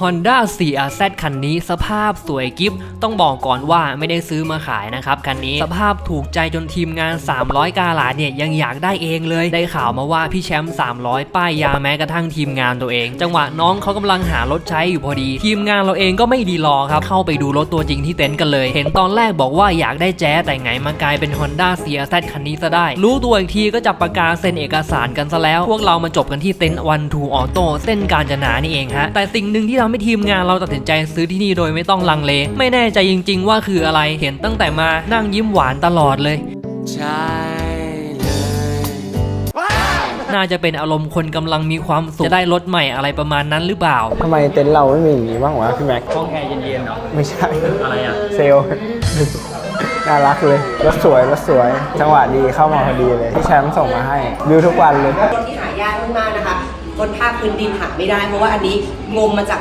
Honda CRZ คันนี้สภาพสวยกิฟต้องบอกก่อนว่าไม่ได้ซื้อมาขายนะครับคันนี้สภาพถูกใจจนทีมงาน 300 กาลาเนี่ยยังอยากได้เองเลย ได้ข่าวมาว่าพี่แชมป์300 ป้ายยาแม้กระทั่งทีมงานตัวเอง จังหวะน้องเขากำลังหารถใช้อยู่พอดี ทีมงานเราเองก็ไม่ดีรอครับเข้าไปดูรถตัวจริงที่เต็นท์กันเลย เห็นตอนแรกบอกว่าอยากได้แจ๊แต่ไงมากลายเป็น Honda CRZ คันนี้ซะได้ รู้ตัวอีกทีก็จับปากกาเซ็นเอกสารกันซะแล้ว พวกเรามาจบกันที่เต็นท์วันทูออโต้เส้นการจนานี่เองฮะแต่สิ่งหนึ่งที่ทำให้ทีมงานเราตัดสินใจซื้อที่นี่โดยไม่ต้องลังเล ไม่แน่ใจจริง ๆ ว่าคืออะไรเห็นตั้งแต่มานั่งยิ้มหวานตลอดเลย ใช่เลยน่าจะเป็นอารมณ์คนกำลังมีความสุขจะได้รถใหม่อะไรประมาณนั้นหรือเปล่าทำไมเต็นท์เราไม่มีอย่างนี้บ้างวะพี่แม็กห้องแอร์เย็นๆเนาะไม่ใช่ อะไรอะเซลลน่ารักเลย รถสวยรถสวย จังหวะดีเข้ามาพอดีเลยพี่แชมป์ส่งมาให้วิวทุกวันเลยรถที่หายากมากๆนะคะบนภาคพื้นดินหาไม่ได้ เพราะว่าอันนี้งมมาจาก